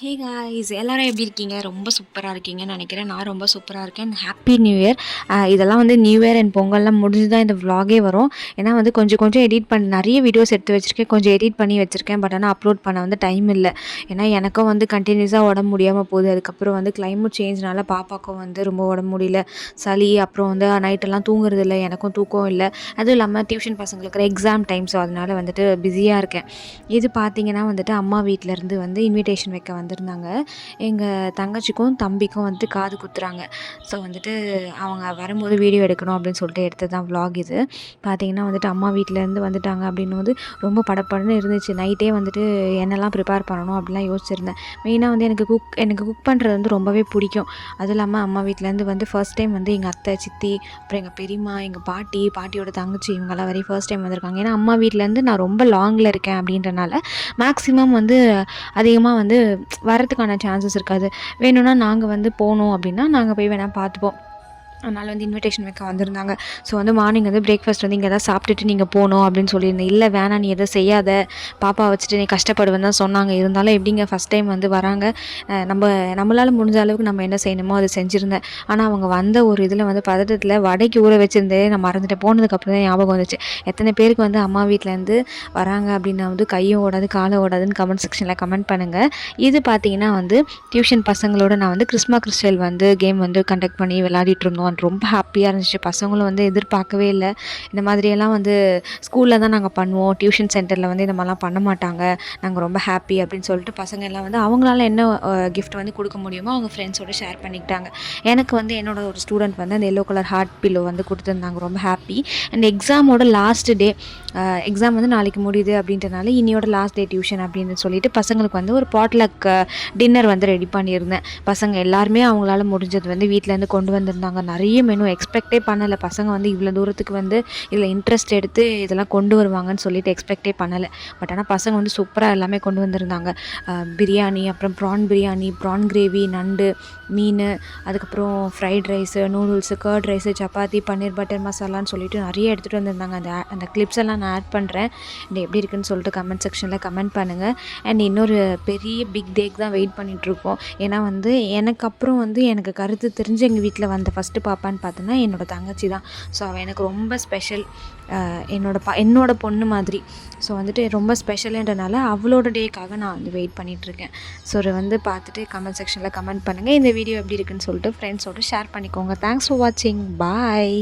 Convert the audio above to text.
Hey guys எல்லோரும் எப்படி இருக்கீங்க? ரொம்ப சூப்பராக இருக்கீங்கன்னு நினைக்கிறேன். நான் ரொம்ப சூப்பராக இருக்கேன். ஹாப்பி நியூ இயர் இதெல்லாம் வந்து நியூ இயர் அண்ட் பொங்கல்லாம் முடிஞ்சு தான் இந்த விலாகே வரும். ஏன்னா வந்து கொஞ்சம் கொஞ்சம் எடிட் பண்ணி நிறைய வீடியோஸ் எடுத்து வச்சுருக்கேன். கொஞ்சம் எடிட் பண்ணி வச்சுருக்கேன். பட் ஆனால் அப்லோட் பண்ண வந்து டைம் இல்லை. ஏன்னா எனக்கும் வந்து கண்டினியூஸாக உடம்பு முடியாமல் போகுது. அதுக்கப்புறம் வந்து கிளைமேட் சேஞ்ச்னால பாப்பாக்கும் வந்து ரொம்ப உடம்பு முடியல. சளி அப்புறம் வந்து நைட்டெல்லாம் தூங்குறது இல்லை. எனக்கும் தூக்கம் இல்லை. அதுவும் இல்லாமல் டியூஷன் பசங்களுக்கு எக்ஸாம் டைம் ஸோ அதனால் வந்துட்டு பிஸியாக இருக்கேன். இது பார்த்தீங்கன்னா வந்துட்டு அம்மா வீட்டிலேருந்து வந்து இன்விடேஷன் வைக்க வந்திருந்தாங்க. எங்கள் தங்கச்சிக்கும் தம்பிக்கும் வந்துட்டு காது குத்துறாங்க. ஸோ வந்துட்டு அவங்க வரும்போது வீடியோ எடுக்கணும் அப்படின்னு சொல்லிட்டு எடுத்தது தான் vlog இது. பார்த்தீங்கன்னா வந்துட்டு அம்மா வீட்டிலேருந்து வந்துட்டாங்க அப்படின்னு வந்து ரொம்ப படப்படன்னு இருந்துச்சு. நைட்டே வந்துட்டு என்னெல்லாம் ப்ரிப்பேர் பண்ணணும் அப்படிலாம் யோசிச்சிருந்தேன். மெயினாக வந்து எனக்கு குக் எனக்கு குக் பண்ணுறது வந்து ரொம்பவே பிடிக்கும். அதுவும் இல்லாமல் அம்மா வீட்டிலேருந்து வந்து ஃபர்ஸ்ட் டைம் வந்து எங்கள் அத்தை சித்தி அப்புறம் எங்கள் பெரியம்மா எங்கள் பாட்டி பாட்டியோட தங்கச்சி இவங்கெல்லாம் வரையும் ஃபர்ஸ்ட் டைம் வந்திருக்காங்க. ஏன்னா அம்மா வீட்டிலேருந்து நான் ரொம்ப லாங்கில் இருக்கேன் அப்படின்றனால மேக்ஸிமம் வந்து அதிகமாக வந்து வரதுக்கான சான்சஸ் இருக்காது. வேணும்னா நாங்கள் வந்து போனோம் அப்படின்னா நாங்கள் போய் வேணால் பார்த்துப்போம். அதனால் வந்து இன்விடேஷன் வைக்க வந்திருந்தாங்க. ஸோ வந்து மார்னிங் வந்து பிரேக்ஃபாஸ்ட் வந்து இங்கே தான் சாப்பிட்டுட்டு நீங்கள் போகணும் அப்படின்னு சொல்லியிருந்தேன். இல்லை வேணாம் நீ எதுவும் செய்யாத. பாப்பா வச்சுட்டு நீ கஷ்டப்படுவேன் தான் சொன்னாங்க. இருந்தாலும் எப்படிங்க ஃபஸ்ட் டைம் வந்து வராங்க? நம்ம நம்மளால் முடிஞ்ச அளவுக்கு நம்ம என்ன செய்யணுமோ அதை செஞ்சுருந்தேன். ஆனால் அவங்க வந்த ஒரு இதில் வந்து பதட்டத்தில் வடைக்கு ஊற வச்சுருந்தே நான் மறந்துட்டேன். போனதுக்கப்புறம் தான் ஞாபகம் வந்துச்சு. எத்தனை பேருக்கு வந்து அம்மா வீட்டிலேருந்து வராங்க அப்படின்னா வந்து கையும் ஓடாது காலும் ஓடாதுன்னு கமெண்ட் செக்ஷனில் கமெண்ட் பண்ணுங்கள் இது பார்த்தீங்கன்னா வந்து டியூஷன் பசங்களோட நான் வந்து கிறிஸ்மா கிறிஸ்டல் வந்து கேம் வந்து கண்டக்ட் பண்ணி விளையாடிட்டு இருந்தோம். ரொம்ப ஹாப்பியாக இருந்துச்சு. பசங்களும் வந்து எதிர்பார்க்கவே இல்லை. இந்த மாதிரியெல்லாம் வந்து ஸ்கூலில் தான் நாங்கள் பண்ணுவோம். டியூஷன் சென்டரில் வந்து இந்த மாதிரிலாம் பண்ண மாட்டாங்க. நாங்கள் ரொம்ப ஹாப்பி அப்படின்னு சொல்லிட்டு பசங்க எல்லாம் வந்து அவங்களால என்ன கிஃப்ட் வந்து கொடுக்க முடியுமோ அவங்க ஃப்ரெண்ட்ஸோட ஷேர் பண்ணிக்கிட்டாங்க. எனக்கு வந்து என்னோட ஒரு ஸ்டூடெண்ட் வந்து அந்த எல்லோ கலர் ஹார்ட் பில்லோ வந்து கொடுத்துருந்தாங்க. ரொம்ப ஹாப்பி அண்ட் எக்ஸாமோட லாஸ்ட் டே எக்ஸாம் வந்து நாளைக்கு முடியுது அப்படின்றனால இன்னியோட லாஸ்ட் டே டியூஷன் அப்படின்னு சொல்லிட்டு பசங்களுக்கு வந்து ஒரு பாட்லக் டின்னர் வந்து ரெடி பண்ணியிருந்தேன். பசங்க எல்லாருமே அவங்களால முடிஞ்சது வந்து வீட்டிலேருந்து கொண்டு வந்திருந்தாங்க. நிறைய நிறைய மெனு எக்ஸ்பெக்டே பண்ணலை. பசங்க வந்து இவ்வளோ தூரத்துக்கு வந்து இதில் இன்ட்ரெஸ்ட் எடுத்து இதெல்லாம் கொண்டு வருவாங்கன்னு சொல்லிட்டு எக்ஸ்பெக்டே பண்ணலை. பட் ஆனால் பசங்க வந்து சூப்பராக எல்லாமே கொண்டு வந்திருந்தாங்க. பிரியாணி அப்புறம் ப்ரான் பிரியாணி ப்ரான் கிரேவி நண்டு மீன் அதுக்கப்புறம் fried rice noodles curd rice chapati paneer butter மசாலான்னு சொல்லிட்டு நிறைய எடுத்துகிட்டு வந்திருந்தாங்க. அந்த அந்த கிளிப்ஸ் எல்லாம் நான் ஆட் பண்ணுறேன் இந்த எப்படி இருக்குன்னு சொல்லிட்டு கமெண்ட் செக்ஷனில் கமெண்ட் பண்ணுங்கள் அண்ட் இன்னொரு பெரிய பிக் டேக் தான் வெயிட் பண்ணிகிட்ருக்கோம் ஏன்னா வந்து எனக்கு அப்புறம் வந்து எனக்கு கருத்து தெரிஞ்சு எங்கள் வீட்டில் வந்த ஃபஸ்ட்டு பாப்பான்னு பார்த்தோன்னா என்னோட தங்கச்சி தான். ஸோ அவள் எனக்கு ரொம்ப ஸ்பெஷல் என்னோடய பா என்னோட பொண்ணு மாதிரி. ஸோ வந்துட்டு ரொம்ப ஸ்பெஷலுன்றனால அவளோட டேக்காக நான் வந்து வெயிட் பண்ணிகிட்ருக்கேன் ஸோ அதை வந்து பார்த்துட்டு கமெண்ட் செக்ஷனில் கமெண்ட் பண்ணுங்கள் இந்த வீடியோ எப்படி இருக்குன்னு சொல்லிட்டு ஃப்ரெண்ட்ஸோடு ஷேர் பண்ணிக்கோங்க. தேங்க்ஸ் ஃபார் வாட்சிங் பாய்